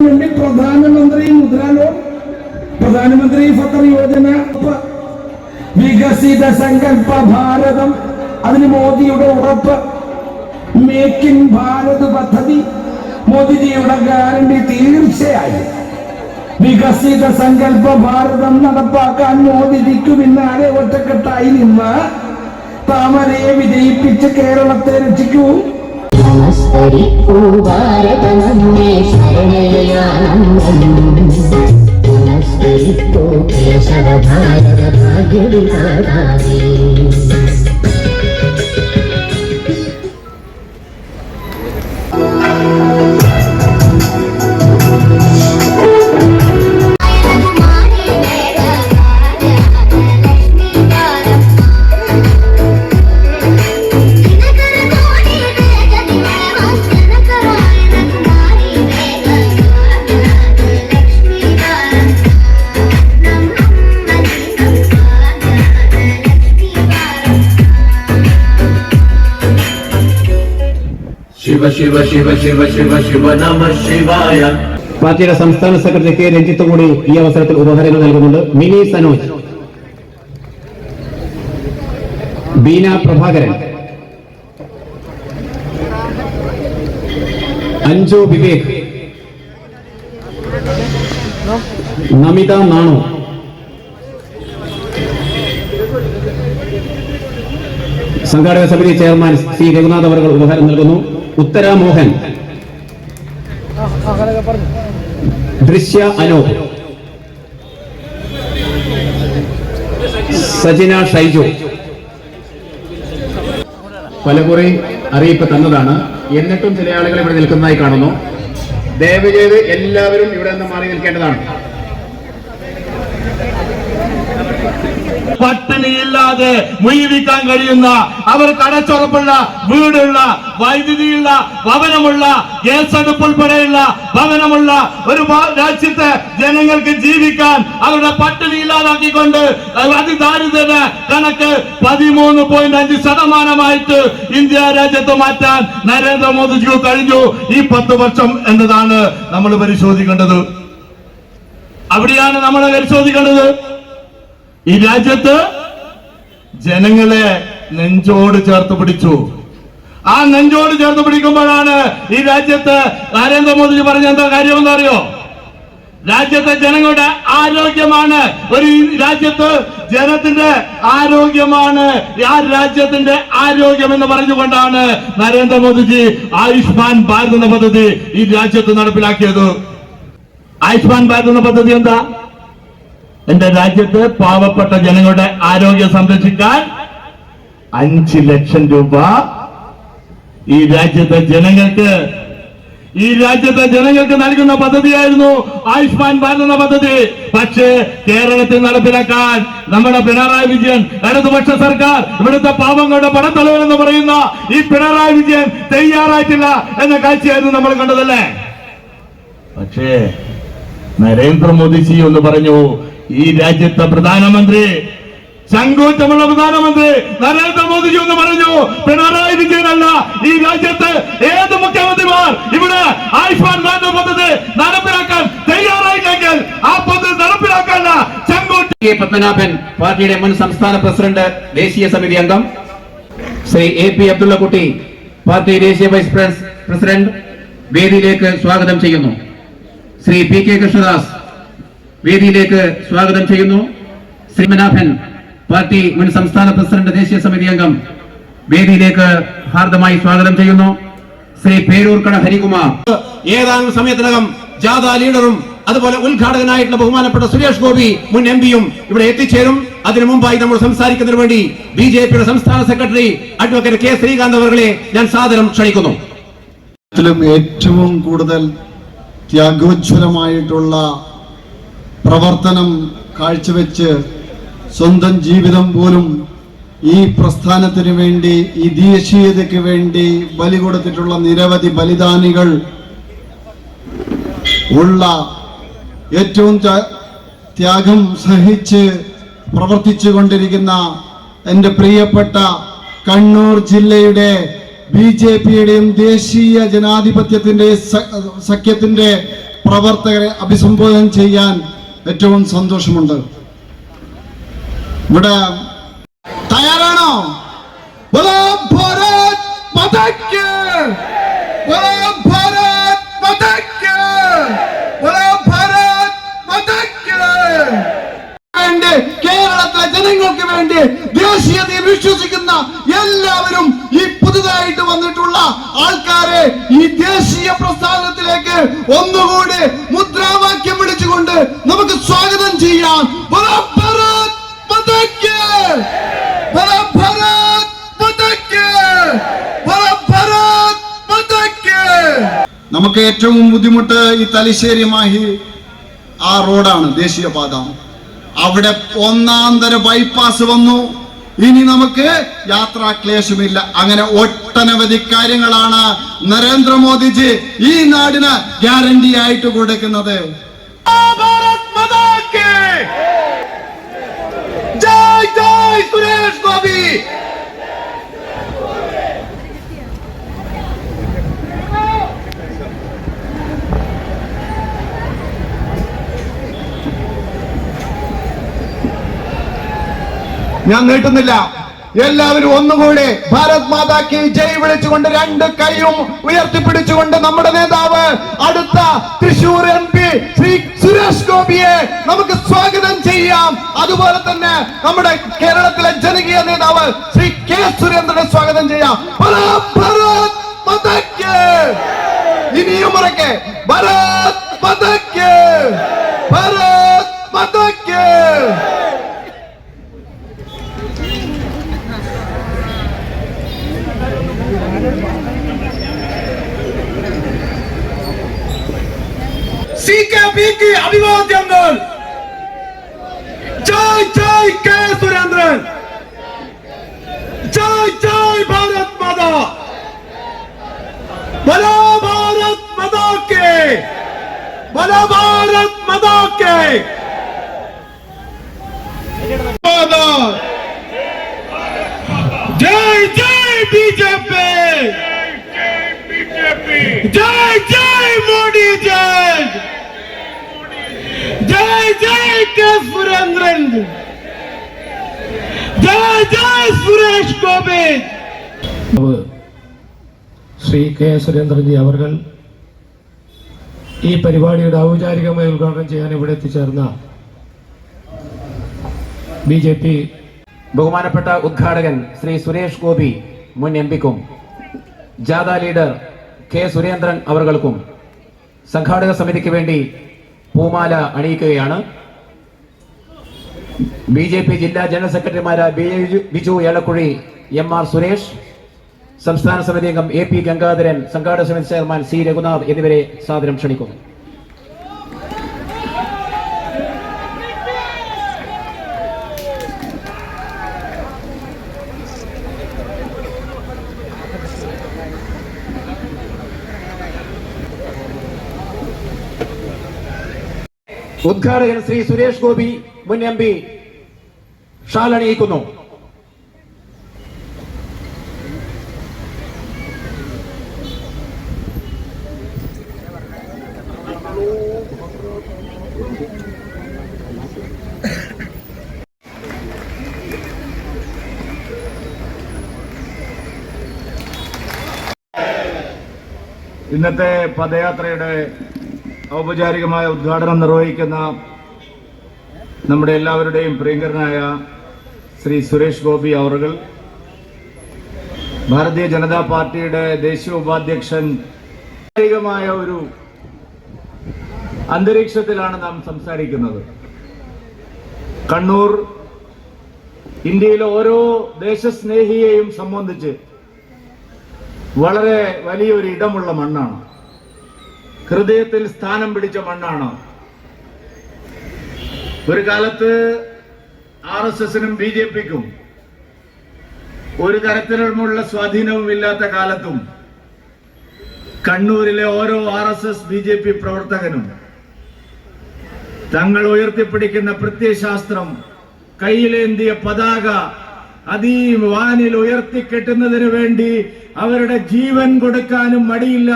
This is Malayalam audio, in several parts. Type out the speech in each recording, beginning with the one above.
വേണ്ടി പ്രധാനമന്ത്രി മുദ്ര ലോൺ പ്രധാനമന്ത്രി ഫത്തർ യോജന വികസിത സങ്കല്പ ഭാരതം അതിന് മോദിയുടെ ഉറപ്പ് മേക്ക് ഇൻ ഭാരത് പദ്ധതി മോദിജിയുടെ ഗ്യാരണ്ടി തീർച്ചയായും. വികസിത സങ്കല്പ ഭാരതം നടപ്പാക്കാൻ മോദിജിക്ക് പിന്നാലെ ഒറ്റക്കെട്ടായി നിന്ന് താമരയെ വിജയിപ്പിച്ച് കേരളത്തെ രക്ഷിക്കൂ. നമസ്കരിക്കൂ ഭാരതമേ ശരണയാനന്ദം നമസ്കരിക്കൂ കേശവ ഭാരത ഭാഗ്യവിധാതാവേ ശിവ ശിവ ശിവ ശിവ പാർട്ടിയുടെ സംസ്ഥാന സെക്രട്ടറി കെ രഞ്ജിത്ത് കൂടി ഈ അവസരത്തിൽ ഉപഹാരങ്ങൾ നൽകുന്നുണ്ട്. മിനി സനോജ്. ബീന പ്രഭാകരൻ. അഞ്ജു വിവേക്. നമിത നാണു. സംഘാടക സമിതി ചെയർമാൻ സി രഘുനാഥ് അവർ ഉപഹാരം നൽകുന്നു. ഉത്തര മോഹൻ ദൃശ്യ അനൂപ്. സജിന ഷൈജു. പലകുറി അറിയിപ്പ് തന്നതാണ്. എന്നിട്ടും ചില ആളുകൾ ഇവിടെ നിൽക്കുന്നതായി കാണുന്നു. ദയവ് ചെയ്ത് എല്ലാവരും ഇവിടെ നിന്ന് മാറി നിൽക്കേണ്ടതാണ്. പട്ടിണിയില്ലാതെ മുയിവിക്കാൻ കഴിയുന്ന അവർ അടച്ചുറപ്പുള്ള വീടുള്ള വൈദ്യുതിയുള്ള ഭവനമുള്ള ഗ്യാസ് അടുപ്പ് ഉൾപ്പെടെയുള്ള ഭവനമുള്ള ഒരു രാജ്യത്തെ ജനങ്ങൾക്ക് ജീവിക്കാൻ അവരുടെ പട്ടിണി ഇല്ലാതാക്കിക്കൊണ്ട് അതിദാരിദ്ര്യ കണക്ക് പതിമൂന്ന് പോയിന്റ് അഞ്ച് ശതമാനമായിട്ട് ഇന്ത്യ രാജ്യത്ത് മാറ്റാൻ നരേന്ദ്രമോദിജിക്ക് കഴിഞ്ഞു. ഈ പത്ത് വർഷം എന്നതാണ് നമ്മൾ പരിശോധിക്കേണ്ടത്. അവിടെയാണ് നമ്മൾ പരിശോധിക്കേണ്ടത്. ഈ രാജ്യത്ത് ജനങ്ങളെ നെഞ്ചോട് ചേർത്ത് പിടിച്ചു. ആ നെഞ്ചോട് ചേർത്ത് പിടിക്കുമ്പോഴാണ് ഈ രാജ്യത്ത് നരേന്ദ്രമോദി പറഞ്ഞ എന്താ കാര്യം എന്താ അറിയോ രാജ്യത്തെ ജനങ്ങളുടെ ആരോഗ്യമാണ്. ഒരു രാജ്യത്ത് ജനത്തിന്റെ ആരോഗ്യമാണ്. ആ രാജ്യത്തിന്റെ ആരോഗ്യം എന്ന് പറഞ്ഞുകൊണ്ടാണ് നരേന്ദ്രമോദിജി ആയുഷ്മാൻ ഭാരത് എന്ന പദ്ധതി ഈ രാജ്യത്ത് നടപ്പിലാക്കിയത്. ആയുഷ്മാൻ ഭാരത് എന്ന പദ്ധതി എന്താ? എന്റെ രാജ്യത്ത് പാവപ്പെട്ട ജനങ്ങളുടെ ആരോഗ്യം സംരക്ഷിക്കാൻ അഞ്ച് ലക്ഷം രൂപ ഈ രാജ്യത്തെ ജനങ്ങൾക്ക് ഈ രാജ്യത്തെ ജനങ്ങൾക്ക് നൽകുന്ന പദ്ധതിയായിരുന്നു ആയുഷ്മാൻ ഭാരത് എന്ന പദ്ധതി. പക്ഷേ കേരളത്തിൽ നടപ്പിലാക്കാൻ നമ്മുടെ പിണറായി വിജയൻ ഇടതുപക്ഷ സർക്കാർ ഇവിടുത്തെ പാവങ്ങളുടെ പടത്തലവൻ എന്ന് പറയുന്ന ഈ പിണറായി വിജയൻ തയ്യാറായിട്ടില്ല എന്ന കാഴ്ചയായിരുന്നു നമ്മൾ കണ്ടതല്ലേ? പക്ഷേ നരേന്ദ്രമോദിജി എന്ന് പറഞ്ഞു ഈ രാജ്യത്തെ പ്രധാനമന്ത്രി ചങ്കൂറ്റമുള്ള പ്രധാനമന്ത്രി നരേന്ദ്രമോദിജി എന്ന് പറഞ്ഞു. പിണറായി വിജയനല്ല ഈ രാജ്യത്ത് ഏത് മുഖ്യമന്ത്രിമാർ ഇവിടെ ആയുഷ്മാൻ ഭാരത് പദ്ധതി നടപ്പിലാക്കാൻ തയ്യാറായില്ലെങ്കിൽ ആ പദ്ധതി നടപ്പിലാക്കാനുള്ള ചങ്കൂറ്റ കെ പത്മനാഭൻ പാർട്ടിയുടെ മുൻ സംസ്ഥാന പ്രസിഡന്റ് ദേശീയ സമിതി അംഗം Shri A P Abdullakutty party ദേശീയ വൈസ് പ്രസ്- പ്രസിഡന്റ് വേദിയിലേക്ക് സ്വാഗതം ചെയ്യുന്നു. ശ്രീ പി കെ കൃഷ്ണദാസ് വേദിയിലേക്ക് സ്വാഗതം ചെയ്യുന്നു. ശ്രീമനാഭൻ പാർട്ടി മുൻ സംസ്ഥാന പ്രസിഡന്റ് ദേശീയ സമിതി അംഗം വേദിയിലേക്ക് ഹാർദമായി സ്വാഗതം ചെയ്യുന്നു. ശ്രീ പേരൂർക്കട ഹരികുമാർ. ഏതാനും സമയത്തിനകം ജാഥ ലീഡറും അതുപോലെ ഉദ്ഘാടകനായിട്ടുള്ള ബഹുമാനപ്പെട്ട സുരേഷ് ഗോപി മുൻ എം പിയും ഇവിടെ എത്തിച്ചേരും. അതിനു മുമ്പായി നമ്മൾ സംസാരിക്കുന്നതിന് വേണ്ടി ബി ജെ പിയുടെ സംസ്ഥാന സെക്രട്ടറി അഡ്വക്കേറ്റ് കെ ശ്രീകാന്ത് അവരെ ഞാൻ സാധനം ക്ഷണിക്കുന്നു. ഏറ്റവും കൂടുതൽ ത്യാഗോജ്വലമായിട്ടുള്ള പ്രവർത്തനം കാഴ്ചവെച്ച് സ്വന്തം ജീവിതം പോലും ഈ പ്രസ്ഥാനത്തിന് വേണ്ടി ഈ ദേശീയതയ്ക്ക് വേണ്ടി ബലി കൊടുത്തിട്ടുള്ള നിരവധി ബലിദാനികൾ ഉള്ള ഏറ്റവും ത്യാഗം സഹിച്ച് പ്രവർത്തിച്ചു കൊണ്ടിരിക്കുന്ന എന്റെ പ്രിയപ്പെട്ട കണ്ണൂർ ജില്ലയുടെ ബി ജെ പിയുടെയും ദേശീയ ജനാധിപത്യത്തിന്റെ സഖ്യത്തിന്റെ പ്രവർത്തകരെ അഭിസംബോധന ചെയ്യാൻ ഏറ്റവും സന്തോഷമുണ്ട്. ഇവിടെ തയ്യാറാണോ? കേരളത്തിലെ ജനങ്ങൾക്ക് വേണ്ടി ദേശീയതയിൽ വിശ്വസിക്കുന്ന എല്ലാവരും ഈ പുതുതായിട്ട് വന്നിട്ടുള്ള ആൾക്കാരെ ഈ ദേശീയ പ്രസ്ഥാനത്തിലേക്ക് ഒന്നുകൂടി മുദ്രാവാക്യം നമുക്ക് സ്വാഗതം ചെയ്യാം. നമുക്ക് ഏറ്റവും ബുദ്ധിമുട്ട് ഈ തലശ്ശേരി മാഹി ആ റോഡാണ് ദേശീയപാത. അവിടെ ഒന്നാം തര ബൈപ്പാസ് വന്നു. ഇനി നമുക്ക് യാത്രാ ക്ലേശമില്ല. അങ്ങനെ ഒട്ടനവധി കാര്യങ്ങളാണ് നരേന്ദ്രമോദിജി ഈ നാടിന് ഗ്യാരണ്ടി ആയിട്ട് കൊടുക്കുന്നത്. ജയ് സുരേഷ് ഗോപി ഞാൻ നീട്ടുന്നില്ല. എല്ലാവരും ഒന്നുകൂടെ ഭാരത് മാതാക്ക് ജയ് വിളിച്ചുകൊണ്ട് രണ്ട് കൈയും ഉയർത്തിപ്പിടിച്ചുകൊണ്ട് നമ്മുടെ നേതാവ് അടുത്ത തൃശൂർ എം പി ശ്രീ സുരേഷ് ഗോപിയെ നമുക്ക് സ്വാഗതം ചെയ്യാം. അതുപോലെ തന്നെ നമ്മുടെ കേരളത്തിലെ ജനകീയ നേതാവ് ശ്രീ കെ സുരേന്ദ്രനെ സ്വാഗതം ചെയ്യാം. ഭാരത് ഇനിയും മുറക്കെ. ഭാരത് മാതാക്ക്. പിക്ക് അഭിവാദ്യങ്ങൾ ജയ് ജയ് കെ സുരേന്ദ്രൻ ജയ് ജയ് ഭാരത് മാതാ ബലോ ഭാരത് മാതാ കെ ബലോ ഭാരത് മാതാ കെ മാതാ ജയ് ജയ് ബിജെപി जय जय मोदी जय ജയ് ജയ് സുരേന്ദ്രൻ ജയ് ജയ് സുരേഷ് ഗോപി ശ്രീ കെ സുരേന്ദ്രൻജി അവർ ഈ പരിപാടിയുടെ ഔപചാരികമായി ഉദ്ഘാടനം ചെയ്യാൻ ഇവിടെ എത്തിച്ചേർന്ന ബി ജെ പി ബഹുമാനപ്പെട്ട ഉദ്ഘാടകൻ ശ്രീ സുരേഷ് ഗോപി മുൻ എം പിക്കും ജാഥ ലീഡർ കെ സുരേന്ദ്രൻ അവർക്കും സംഘാടക സമിതിക്ക് വേണ്ടി പൂമാല അണിയിക്കുകയാണ്. ബി ജെ പി ജില്ലാ ജനറൽ സെക്രട്ടറിമാരായ ബിജു ഏലക്കുഴി എം ആർ സുരേഷ് സംസ്ഥാന സമിതി അംഗം എ പി ഗംഗാധരൻ സംഘാടക സമിതി ചെയർമാൻ സി രഘുനാഥ് എന്നിവരെ സാദരം ക്ഷണിക്കുന്നു. ഉദ്ഘാടകൻ ശ്രീ സുരേഷ് ഗോപി മുൻ എം പി ഷാലണിയിക്കുന്നു ഇന്നത്തെ പദയാത്രയുടെ ഔപചാരികമായ ഉദ്ഘാടനം നിർവഹിക്കുന്ന നമ്മുടെ എല്ലാവരുടെയും പ്രിയങ്കരനായ ശ്രീ സുരേഷ് ഗോപി അവറുകൾ ഭാരതീയ ജനതാ പാർട്ടിയുടെ ദേശീയ ഉപാധ്യക്ഷൻ. മായ ഒരു അന്തരീക്ഷത്തിലാണ് നാം സംസാരിക്കുന്നത്. കണ്ണൂർ ഇന്ത്യയിലെ ഓരോ ദേശസ്നേഹിയെയും സംബന്ധിച്ച് വളരെ വലിയൊരു ഇടമുള്ള മണ്ണാണ്. ഹൃദയത്തിൽ സ്ഥാനം പിടിച്ച മണ്ണാണ്. ഒരു കാലത്ത് ആർ എസ് എസിനും ബി ജെ പിക്കും ഒരു തരത്തിലുമുള്ള സ്വാധീനവും ഇല്ലാത്ത കാലത്തും കണ്ണൂരിലെ ഓരോ R S S B J P പ്രവർത്തകനും തങ്ങൾ ഉയർത്തിപ്പിടിക്കുന്ന പ്രത്യയശാസ്ത്രം കയ്യിലേന്തിയ പതാക അതീ വാനിൽ ഉയർത്തിക്കെട്ടുന്നതിന് വേണ്ടി അവരുടെ ജീവൻ കൊടുക്കാനും മടിയില്ല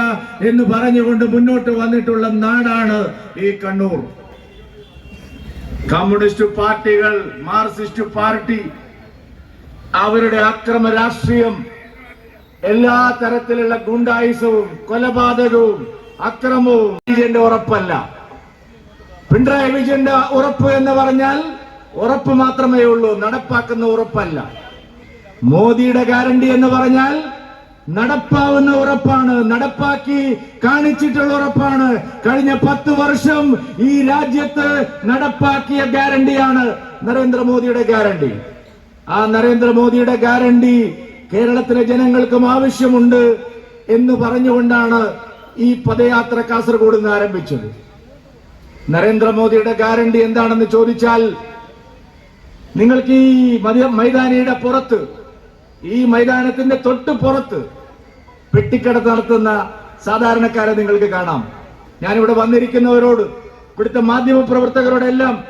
എന്ന് പറഞ്ഞുകൊണ്ട് മുന്നോട്ട് വന്നിട്ടുള്ള നാടാണ് ഈ കണ്ണൂർ. കമ്മ്യൂണിസ്റ്റ് പാർട്ടികൾ മാർക്സിസ്റ്റ് പാർട്ടി അവരുടെ അക്രമ രാഷ്ട്രീയം എല്ലാ തരത്തിലുള്ള ഗുണ്ടായുസവും കൊലപാതകവും അക്രമവും വിജയന്റെ ഉറപ്പല്ല. പിണറായി വിജയന്റെ ഉറപ്പ് എന്ന് പറഞ്ഞാൽ ഉറപ്പ് മാത്രമേ ഉള്ളൂ നടപ്പാക്കുന്ന ഉറപ്പല്ല. മോദിയുടെ ഗ്യാരണ്ടി എന്ന് പറഞ്ഞാൽ നടപ്പാവുന്ന ഉറപ്പാണ് നടപ്പാക്കി കാണിച്ചിട്ടുള്ള ഉറപ്പാണ്. കഴിഞ്ഞ പത്ത് വർഷം ഈ രാജ്യത്ത് നടപ്പാക്കിയ ഗ്യാരണ്ടിയാണ് നരേന്ദ്രമോദിയുടെ ഗ്യാരണ്ടി ആ നരേന്ദ്രമോദിയുടെ ഗ്യാരണ്ടി കേരളത്തിലെ ജനങ്ങൾക്കും ആവശ്യമുണ്ട് എന്ന് പറഞ്ഞുകൊണ്ടാണ് ഈ പദയാത്ര കാസർഗോഡ് നിന്ന് ആരംഭിച്ചത്. നരേന്ദ്രമോദിയുടെ ഗ്യാരണ്ടി എന്താണെന്ന് ചോദിച്ചാൽ നിങ്ങൾക്ക് ഈ മതി- മൈതാനിയുടെ പുറത്ത് ഈ മൈതാനത്തിന്റെ തൊട്ട് പുറത്ത് പെട്ടിക്കടത്ത് നടത്തുന്ന സാധാരണക്കാരെ നിങ്ങൾക്ക് കാണാം. ഞാനിവിടെ വന്നിരിക്കുന്നവരോട് ഇവിടുത്തെ മാധ്യമ പ്രവർത്തകരോടെല്ലാം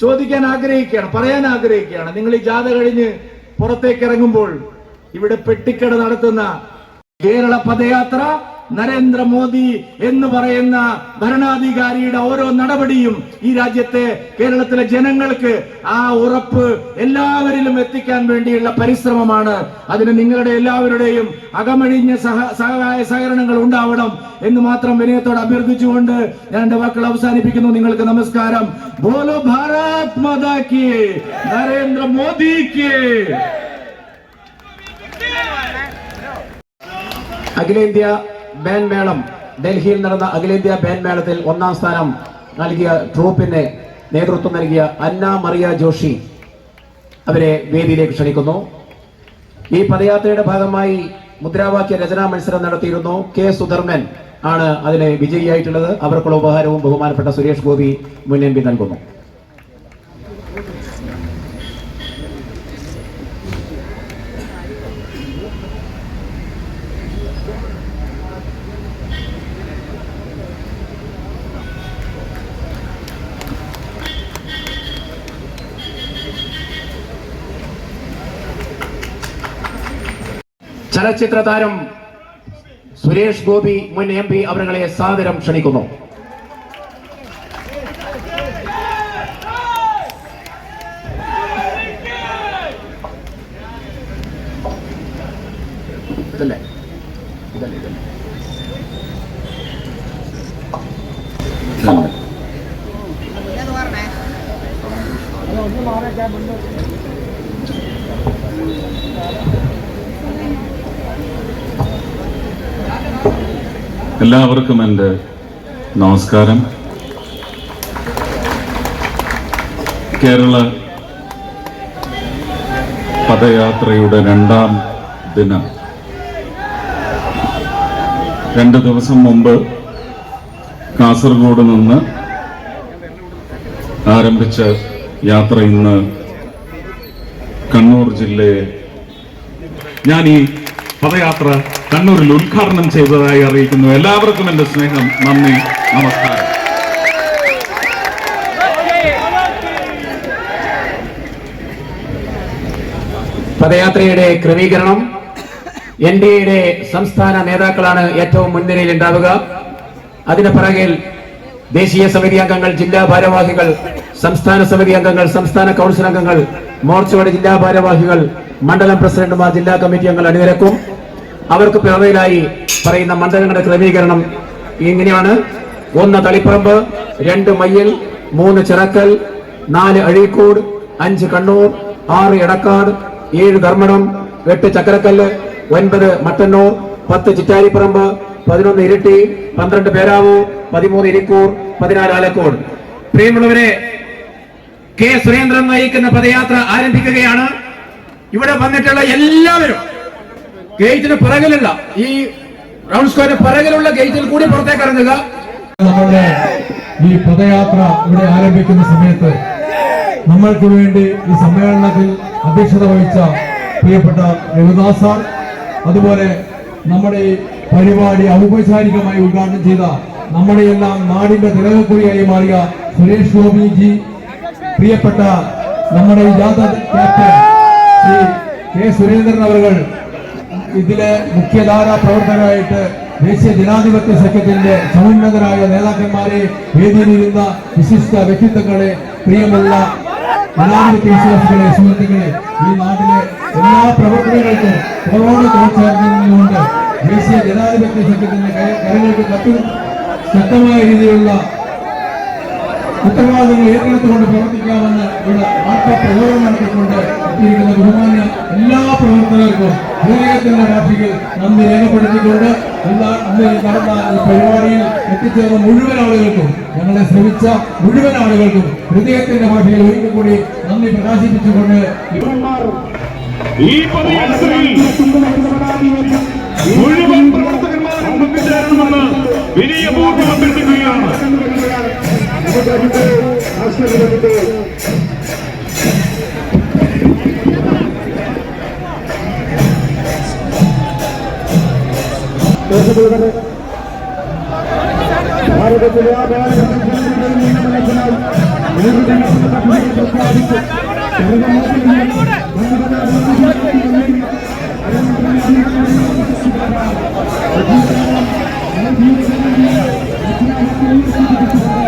ചോദിക്കാൻ ആഗ്രഹിക്കുകയാണ് പറയാൻ ആഗ്രഹിക്കുകയാണ്. നിങ്ങൾ ഈ ജാഥ കഴിഞ്ഞ് പുറത്തേക്ക് ഇറങ്ങുമ്പോൾ ഇവിടെ പെട്ടിക്കട നടത്തുന്ന കേരള പദയാത്ര നരേന്ദ്രമോദി എന്ന് പറയുന്ന ഭരണാധികാരിയുടെ ഓരോ നടപടിയും ഈ രാജ്യത്തെ കേരളത്തിലെ ജനങ്ങൾക്ക് ആ ഉറപ്പ് എല്ലാവരിലും എത്തിക്കാൻ വേണ്ടിയുള്ള പരിശ്രമമാണ്. അതിന് നിങ്ങളുടെ എല്ലാവരുടെയും അകമഴിഞ്ഞ സഹ സഹായ സഹകരണങ്ങൾ ഉണ്ടാവണം എന്ന് മാത്രം വിനയത്തോട് അഭ്യർത്ഥിച്ചുകൊണ്ട് ഞാൻ എന്റെ വാക്കുകൾ അവസാനിപ്പിക്കുന്നു. നിങ്ങൾക്ക് നമസ്കാരം. ബോലോ അഖിലേന്ത്യാ ബാൻഡ് മേളം ഡൽഹിയിൽ നടന്ന അഖിലേന്ത്യാ ബാൻഡ് മേളത്തിൽ ഒന്നാം സ്ഥാനം നൽകിയ ട്രൂപ്പിന് നേതൃത്വം നൽകിയ അന്ന മറിയ ജോഷി അവരെ വേദിയിലേക്ക് ക്ഷണിക്കുന്നു. ഈ പദയാത്രയുടെ ഭാഗമായി മുദ്രാവാക്യ രചനാ മത്സരം നടത്തിയിരുന്നു. കെ സുധർമ്മൻ ആണ് അതിന് വിജയിയായിട്ടുള്ളത്. അവർക്കുള്ള ഉപഹാരവും ബഹുമാനപ്പെട്ട സുരേഷ് ഗോപി മുൻ നൽകുന്നു. ചലച്ചിത്ര താരം സുരേഷ് ഗോപി മുൻ എം പി അവരെ സാദരം ക്ഷണിക്കുന്നു. എല്ലാവർക്കും എന്റെ നമസ്കാരം. കേരള പദയാത്രയുടെ രണ്ടാം ദിനം. രണ്ട് ദിവസം മുമ്പ് കാസർഗോഡ് നിന്ന് ആരംഭിച്ച യാത്ര ഇന്ന് കണ്ണൂർ ജില്ലയെ ഞാൻ ഈ പദയാത്ര കണ്ണൂരിൽ ഉദ്ഘാടനം ചെയ്തതായി അറിയിക്കുന്നു. എല്ലാവർക്കും എന്റെ സ്നേഹം. നന്ദി. നമസ്കാരം. പദയാത്രയുടെ ക്രമീകരണം. എൻ ഡി എയുടെ സംസ്ഥാന നേതാക്കളാണ് ഏറ്റവും മുൻനിരയിൽ ഉണ്ടാവുക. അതിന് പിറകിൽ ദേശീയ സമിതി അംഗങ്ങൾ ജില്ലാ ഭാരവാഹികൾ സംസ്ഥാന സമിതി അംഗങ്ങൾ സംസ്ഥാന കൗൺസിൽ അംഗങ്ങൾ മോർച്ചയുടെ ജില്ലാ ഭാരവാഹികൾ മണ്ഡലം പ്രസിഡന്റുമാർ ജില്ലാ കമ്മിറ്റി അംഗങ്ങൾ അണിനിരക്കും. അവർക്ക് പിറവിയിലായി പറയുന്ന മണ്ഡലങ്ങളുടെ ക്രമീകരണം ഇങ്ങനെയാണ്. ഒന്ന് തളിപ്പറമ്പ് രണ്ട് മയ്യൽ മൂന്ന് ചിറക്കൽ നാല് അഴീക്കോട് അഞ്ച് കണ്ണൂർ ആറ് എടക്കാട് ഏഴ് ധർമ്മണം എട്ട് ചക്കരക്കല്ല് ഒൻപത് മട്ടന്നൂർ പത്ത് ചിറ്റാരിപ്പറമ്പ് പതിനൊന്ന് ഇരിട്ടി പന്ത്രണ്ട് പേരാവൂർ പതിമൂന്ന് ഇരിക്കൂർ പതിനാല് ആലക്കോട്. പ്രിയമുള്ളവരെ കെ സുരേന്ദ്രൻ നയിക്കുന്ന പദയാത്ര ആരംഭിക്കുകയാണ്. ഇവിടെ വന്നിട്ടുള്ള എല്ലാവരും ഗേറ്റിന് പിറകിലുള്ള ഈ റൗണ്ട് സ്ക്വയറിന് പിറകിലുള്ള ഗേറ്റിൽ കൂടി പുറത്തേക്ക് ഇറങ്ങുക. നമ്മുടെ ഈ പദയാത്ര ഇവിടെ ആരംഭിക്കുന്ന സമയത്ത് നമ്മൾക്ക് വേണ്ടി ഈ സമ്മേളനത്തിൽ അധ്യക്ഷത വഹിച്ച പ്രിയപ്പെട്ട രവിദാസ് സാർ അതുപോലെ നമ്മുടെ പരിപാടി ഔപചാരികമായി ഉദ്ഘാടനം ചെയ്ത നമ്മുടെ എല്ലാം നാടിന്റെ തിലകക്കുറിയായി മാറിയ സുരേഷ് ഗോപിജി പ്രിയപ്പെട്ട നമ്മുടെ ജാഥ ക്യാപ്റ്റൻ ശ്രീ കെ സുരേന്ദ്രൻ അവർ ഇതിലെ മുഖ്യധാരാ പ്രവർത്തകരായിട്ട് ദേശീയ ജനാധിപത്യ സഖ്യത്തിന്റെ സമുന്നതരായ നേതാക്കന്മാരെ വേദിയിലിരുന്ന വിശിഷ്ട വ്യക്തിത്വങ്ങളെ പ്രിയമുള്ള ജനാധിപത്യ വിശ്വാസികളെ സുഹൃത്തുക്കളെ ഈ നാട്ടിലെ എല്ലാ പ്രവർത്തനങ്ങൾക്കും കൊറോണ തോൽച്ചേർന്നുകൊണ്ട് ദേശീയ ജനാധിപത്യ സഖ്യത്തിന്റെ കര- കരങ്ങൾക്ക് കത്തു ശക്തമായ രീതിയിലുള്ള ഉത്തരവാദിത്തങ്ങൾ ഏറ്റെടുത്തുകൊണ്ട് പ്രവർത്തിക്കാമെന്ന് ഇവിടെ ആത്മപ്രചോദനം നടത്തിക്കൊണ്ട് എത്തിയിരിക്കുന്ന ബഹുമാന്യ എല്ലാ പ്രവർത്തകർക്കും ഹൃദയത്തിന്റെ രാത്രികൾ നന്ദി രേഖപ്പെടുത്തിക്കൊണ്ട് ഇന്ന് നടന്ന ഈ പരിപാടിയിൽ എത്തിച്ചേർന്ന മുഴുവൻ ആളുകൾക്കും ഞങ്ങളെ ശ്രമിച്ച മുഴുവൻ ആളുകൾക്കും ഹൃദയത്തിന്റെ ഭാഷയിൽ ഒരിക്കൽ കൂടി നന്ദി പ്രകാശിപ്പിച്ചുകൊണ്ട് മുഴുവൻ പ്രവർത്തകന്മാരും പങ്കുചേരണമെന്ന് വിനയപൂർവം അഭ്യർത്ഥിക്കുകയാണ്. বিভাজিত আজকে বিভাজিত ভারতের চলে Thank you.